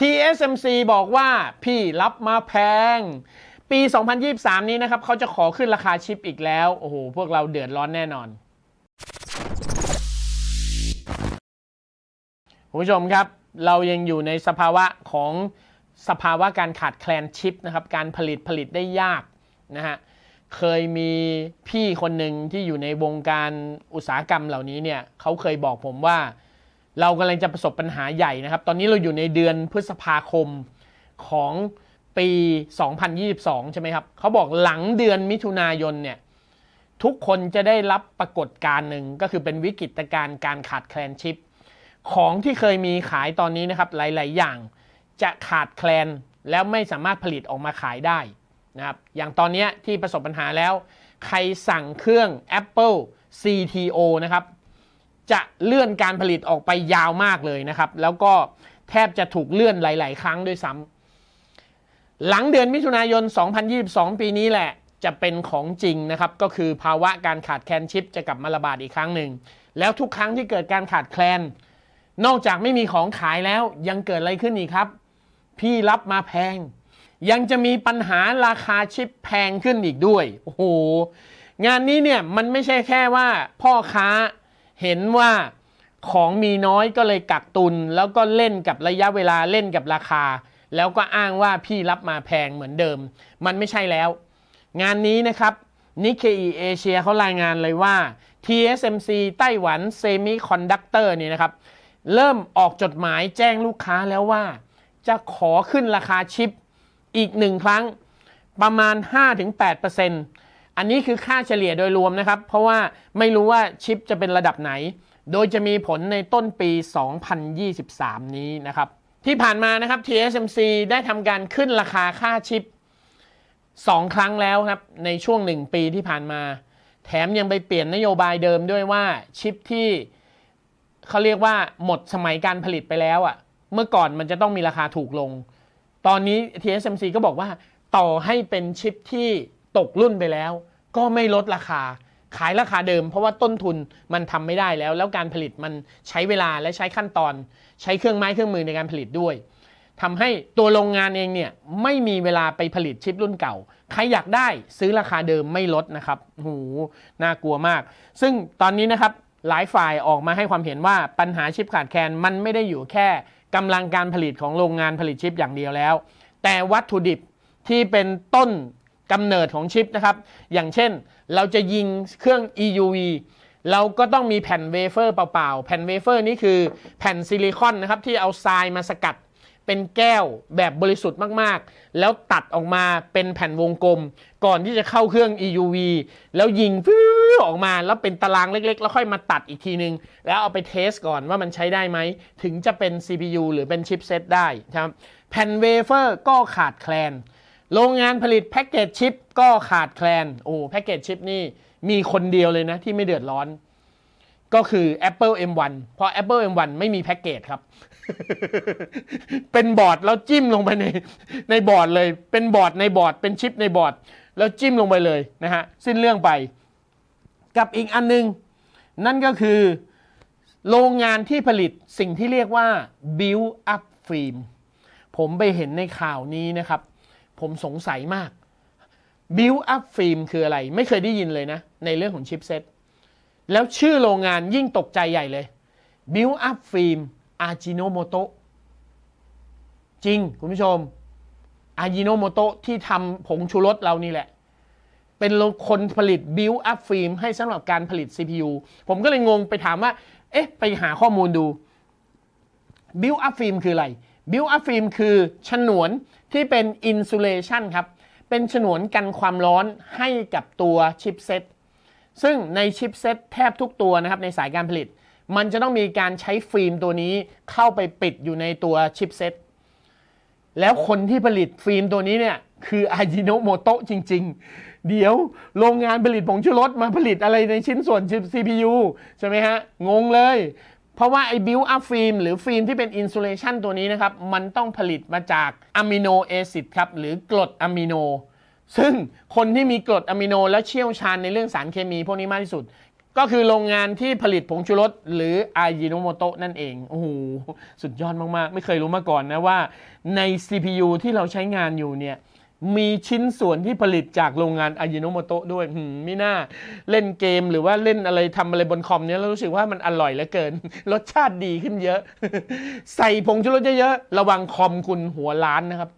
TSMC บอกว่าพี่รับมาแพง ปี 2023 นี้นะครับเขาจะขอขึ้นราคาชิปอีกแล้ว โอ้โห พวกเราเดือดร้อนแน่นอนคุณผู้ชมครับ เรายังอยู่ในสภาวะของสภาวะการขาดแคลนชิปนะครับ การผลิตผลิตได้ยากนะฮะ เคยมีพี่คนหนึ่งที่อยู่ในวงการอุตสาหกรรมเหล่านี้เนี่ยเขาเคยบอกผมว่า เรากำลังจะประสบปัญหาใหญ่นะครับ ตอนนี้เราอยู่ในเดือนพฤษภาคมของปี 2022 ใช่ไหมครับ เขาบอกหลังเดือนมิถุนายนเนี่ย ทุกคนจะได้รับปรากฏการณ์หนึ่งก็คือเป็นวิกฤตการณ์การขาดแคลนชิป ของที่เคยมีขายตอนนี้นะครับ หลาย ๆ อย่างจะขาดแคลนแล้วไม่สามารถผลิตออกมาขายได้นะครับ อย่างตอนนี้ที่ประสบปัญหาแล้ว ใครสั่งเครื่อง Apple CTO นะครับ จะเลื่อนการผลิตออกไปยาวมากเลยนะครับ แล้วก็แทบจะถูกเลื่อนหลาย ๆ ครั้งด้วยซ้ำหลังเดือนมิถุนายน 2022 ปีนี้แหละ จะเป็นของจริงนะครับ ก็คือภาวะการขาดแคลนชิปจะกลับมาระบาดอีกครั้งหนึ่ง แล้วทุกครั้งที่เกิดการขาดแคลน นอกจากไม่มีของขายแล้วยังเกิดอะไรขึ้นอีกครับ พี่รับมาแพง ยังจะมีปัญหาราคาชิปแพงขึ้นอีกด้วย โอ้โห งานนี้เนี่ยมันไม่ใช่แค่ว่าพ่อค้า เห็นว่าของมีน้อยก็เลยกักตุน แล้วก็เล่นกับระยะเวลาเล่นกับราคา แล้วก็อ้างว่าพี่รับมาแพงเหมือนเดิม มันไม่ใช่แล้ว งานนี้นะครับนิเคอีเอเชียเขารายงานเลยว่า TSMC ไต้หวันเซมิคอนดักเตอร์นี่นะครับ เริ่มออกจดหมายแจ้งลูกค้าแล้วว่า จะขอขึ้นราคาชิปอีกหนึ่งครั้งประมาณ 5-8% อันนี้คือค่าเฉลี่ยโดยรวมนะครับ เพราะว่าไม่รู้ว่าชิปจะเป็นระดับไหน โดยจะมีผลในต้นปี 2023 นี้นะครับ ที่ผ่านมานะครับ TSMC ได้ทำการขึ้นราคาค่าชิป 2 ครั้งแล้วครับ ในช่วง 1 ปีที่ผ่านมา แถมยังไปเปลี่ยนนโยบายเดิมด้วยว่าชิปที่เขาเรียกว่าหมดสมัยการผลิตไปแล้วอะ่ะ เมื่อก่อนมันจะต้องมีราคาถูกลง ตอนนี้ TSMC ก็บอกว่าต่อให้เป็นชิปที่ ตกรุ่นไปแล้ว ก็ไม่ลดราคา ขายราคาเดิม เพราะว่าต้นทุนมันทำไม่ได้แล้ว แล้วการผลิตมันใช้เวลาและใช้ขั้นตอน ใช้เครื่องไม้เครื่องมือในการผลิตด้วยทำให้ตัวโรงงานเองเนี่ยไม่มีเวลาไปผลิตชิปรุ่นเก่า ใครอยากได้ซื้อราคาเดิมไม่ลดนะครับโหน่ากลัวมาก ซึ่งตอนนี้นะครับหลายฝ่ายออกมาให้ความเห็นว่าปัญหาชิปขาดแคลนมันไม่ได้อยู่แค่กำลังการผลิตของโรงงานผลิตชิปอย่างเดียวแล้ว แต่วัตถุดิบที่เป็นต้น กำเนิดของชิปนะครับ อย่างเช่นเราจะยิงเครื่อง EUV เราก็ต้องมีแผ่นเวเฟอร์เปล่าๆ แผ่นเวเฟอร์นี้คือแผ่นซิลิคอนนะครับที่เอาทรายมาสกัดเป็นแก้วแบบบริสุทธิ์มากๆ แล้วตัดออกมาเป็นแผ่นวงกลม ก่อนที่จะเข้าเครื่อง EUV แล้วยิงฟิวออกมาแล้วเป็นตารางเล็กๆ แล้วค่อยมาตัดอีกทีนึง แล้วเอาไปเทสก่อนว่ามันใช้ได้ไหม ถึงจะเป็น CPU หรือเป็นชิปเซตได้ครับ แผ่นเวเฟอร์ก็ขาดแคลน โรงงานผลิตแพ็กเกจชิปก็ขาดแคลน โอ้แพ็กเกจชิปนี่มีคนเดียวเลยนะที่ไม่เดือดร้อน ก็คือ Apple M1 เพราะ Apple M1 ไม่มีแพ็กเกจครับ เป็นบอร์ดแล้วจิ้มลงไปในในบอร์ดเลย เป็นบอร์ดในบอร์ดเป็นชิปในบอร์ดแล้วจิ้มลงไปเลยนะฮะ สิ้นเรื่องไป กับอีกอันนึง นั่นก็คือ โรงงานที่ผลิตสิ่งที่เรียกว่า build up film ผมไปเห็นในข่าวนี้นะครับ ผมสงสัยมาก build up film คืออะไร ไม่เคยได้ยินเลยนะ ในเรื่องของชิปเซ็ตแล้วชื่อโรงงานยิ่งตกใจใหญ่เลย build up film อาจิโนโมโตจริง คุณผู้ชมอาจิโนโมโตที่ทำผงชูรสเรานี่แหละ เป็นคนผลิต build up film ให้สำหรับการผลิต CPU ผมก็เลยงงไปถามว่า เอ๊ะ ไปหาข้อมูลดู build up film คืออะไร build up film คือฉนวนที่เป็น insulation ครับ เป็นฉนวนกันความร้อนให้กับตัวชิปเซ็ตซึ่งในชิปเซ็ตแทบทุกตัวนะครับในสายการผลิต มันจะต้องมีการใช้ฟิล์มตัวนี้เข้าไปปิดอยู่ในตัวชิปเซ็ตแล้วคนที่ผลิตฟิล์มตัวนี้เนี่ยคืออาจิโนโมโตะจริง ๆ เดี๋ยวโรงงานผลิตผงชูรสมาผลิตอะไรในชิ้นส่วนชิป CPU ใช่ไหมฮะ งงเลย เพราะว่าไอ้บิวอัพฟิล์มหรือฟิล์มที่เป็นอินซูเลชันตัวนี้นะครับ มันต้องผลิตมาจากอะมิโนแอซิดครับ หรือกรดอะมิโน ซึ่งคนที่มีกรดอะมิโนและเชี่ยวชาญในเรื่องสารเคมีพวกนี้มากที่สุด ก็คือโรงงานที่ผลิตผงชูรสหรืออายิโนโมโตะนั่นเอง โอ้โห สุดยอดมาก ๆ ไม่เคยรู้มาก่อนนะว่าใน CPU ที่เราใช้งานอยู่เนี่ย มีชิ้นส่วนที่ผลิตจากโรงงานอายิโนโมโตะด้วยหืมไม่น่าเล่นเกมหรือว่าเล่นอะไรทำอะไรบนคอมเนี่ยแล้วรู้สึกว่ามันอร่อยเหลือเกิน รสชาติดีขึ้นเยอะ ใส่ผงชูรสเยอะๆระวังคอมคุณหัวล้านนะครับ